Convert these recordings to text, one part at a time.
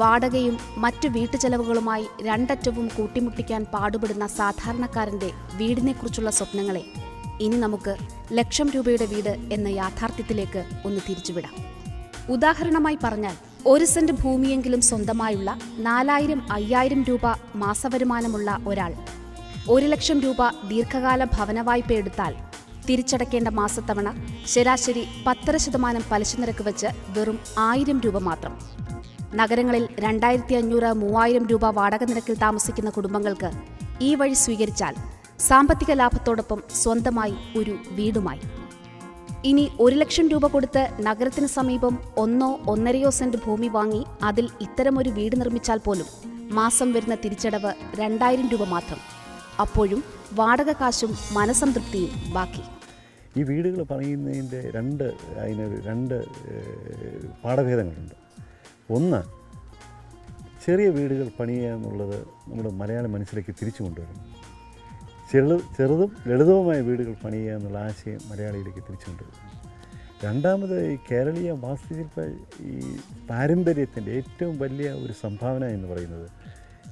വാടകയും മറ്റു വീട്ടുചെലവുകളുമായി രണ്ടറ്റവും കൂട്ടിമുട്ടിക്കാൻ പാടുപെടുന്ന സാധാരണക്കാരന്റെ വീടിനെക്കുറിച്ചുള്ള സ്വപ്നങ്ങളെ. ഇനി നമുക്ക് ലക്ഷം രൂപയുടെ വീട് എന്ന യാഥാർത്ഥ്യത്തിലേക്ക് ഒന്ന് തിരിച്ചുവിടാം. ഉദാഹരണമായി പറഞ്ഞാൽ ഒരു സെന്റ് ഭൂമിയെങ്കിലും സ്വന്തമായുള്ള നാലായിരം അയ്യായിരം രൂപ മാസവരുമാനമുള്ള ഒരാൾ ഒരു ലക്ഷം രൂപ ദീർഘകാല ഭവന വായ്പ എടുത്താൽ തിരിച്ചടയ്ക്കേണ്ട മാസത്തവണ ശരാശരി പത്തര ശതമാനം പലിശ നിരക്ക് വെച്ച് വെറും ആയിരം രൂപ മാത്രം. നഗരങ്ങളിൽ രണ്ടായിരത്തി അഞ്ഞൂറ് മൂവായിരം രൂപ വാടക നിരക്കിൽ താമസിക്കുന്ന കുടുംബങ്ങൾക്ക് ഈ വഴി സ്വീകരിച്ചാൽ സാമ്പത്തിക ലാഭത്തോടൊപ്പം സ്വന്തമായി ഒരു വീടുമായി. ഇനി ഒരു ലക്ഷം രൂപ കൊടുത്ത് നഗരത്തിന് സമീപം ഒന്നോ ഒന്നരയോ സെന്റ് ഭൂമി വാങ്ങി അതിൽ ഇത്തരമൊരു വീട് നിർമ്മിച്ചാൽ പോലും മാസം വരുന്ന തിരിച്ചടവ് രണ്ടായിരം രൂപ മാത്രം. അപ്പോഴും വാടക കാശും മനസംതൃപ്തിയും ബാക്കി. ഈ വീടുകൾ പറയുന്നതിന്റെ രണ്ട് അതിനൊരു രണ്ട് പാഠഭേദങ്ങളുണ്ട്. ഒന്ന് ചെറിയ വീടുകൾ പണിയുക എന്നുള്ളത് നമ്മുടെ മലയാള മനസ്സിലേക്ക് തിരിച്ചു കൊണ്ടുവരണം ചെറു ചെറുതും ലളിതവുമായ വീടുകൾ പണിയുക എന്നുള്ള ആശയം മലയാളിയിലേക്ക് തിരിച്ചു കൊണ്ടുവരണം രണ്ടാമത് ഈ കേരളീയ വാസ്തുശില്പ ഈ പാരമ്പര്യത്തിന്റെ ഏറ്റവും വലിയ ഒരു സംഭാവന എന്ന് പറയുന്നത്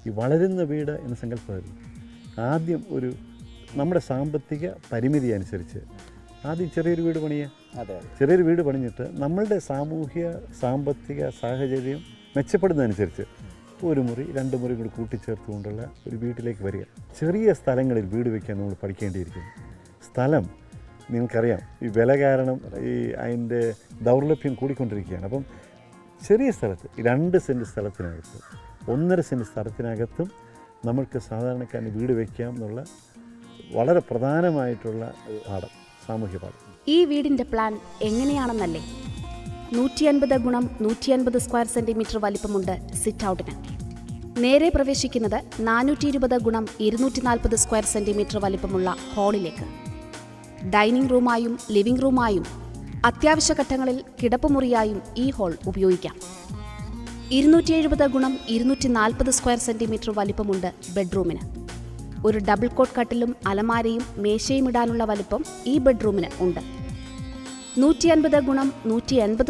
ഈ വളരുന്ന വീട് എന്ന സങ്കല്പമായിരുന്നു ആദ്യം ഒരു നമ്മുടെ സാമ്പത്തിക പരിമിതി അനുസരിച്ച് ആദ്യം ചെറിയൊരു വീട് പണിയുക അതെ. ചെറിയൊരു വീട് പണിഞ്ഞിട്ട് നമ്മളുടെ സാമൂഹ്യ സാമ്പത്തിക സാഹചര്യം മെച്ചപ്പെടുന്നതനുസരിച്ച് ഒരു മുറി രണ്ട് മുറി കൂടി കൂട്ടിച്ചേർത്തുകൊണ്ടുള്ള ഒരു വീട്ടിലേക്ക് വരിക. ചെറിയ സ്ഥലങ്ങളിൽ വീട് വയ്ക്കാൻ നമ്മൾ പഠിക്കേണ്ടിയിരിക്കുന്നു. സ്ഥലം നിങ്ങൾക്കറിയാം ഈ വില കാരണം ഈ അതിന്റെ ദൗർലഭ്യം കൂടിക്കൊണ്ടിരിക്കുകയാണ്. അപ്പം ചെറിയ സ്ഥലത്ത് രണ്ട് സെന്റ് സ്ഥലത്തിനകത്ത് ഒന്നര സെന്റ് സ്ഥലത്തിനകത്തും നമുക്ക് സാധാരണക്കാരന് വീട് വയ്ക്കാം എന്നുള്ള വളരെ പ്രധാനമായിട്ടുള്ള പാഠം. സാമൂഹ്യ പാഠം ഈ വീടിന്റെ പ്ലാൻ എങ്ങനെയാണെന്നല്ലേ? നൂറ്റി അൻപത് ഗുണം നൂറ്റി അൻപത് സ്ക്വയർ സെന്റിമീറ്റർ വലിപ്പമുണ്ട് സിറ്റ് ഔട്ടിന് നേരെ പ്രവേശിക്കുന്നത് നാനൂറ്റി ഇരുപത് ഗുണം ഇരുന്നൂറ്റി നാൽപ്പത് സ്ക്വയർ സെന്റിമീറ്റർ വലിപ്പമുള്ള ഹാളിലേക്ക് ഡൈനിങ് റൂമായും ലിവിംഗ് റൂമായും അത്യാവശ്യ ഘട്ടങ്ങളിൽ കിടപ്പുമുറിയായും ഈ ഹാൾ ഉപയോഗിക്കാം. ഇരുന്നൂറ്റി എഴുപത് ഗുണം ഇരുന്നൂറ്റി നാൽപ്പത് സ്ക്വയർ സെന്റിമീറ്റർ വലിപ്പമുണ്ട് ബെഡ്റൂമിന് ഒരു ഡബിൾ കോട്ട് കട്ടിലും അലമാരയും മേശയും ഇടാനുള്ള വലിപ്പം ഈ ബെഡ്റൂമിന് ഉണ്ട്. നൂറ്റി അൻപത് ഗുണം നൂറ്റി എൺപത്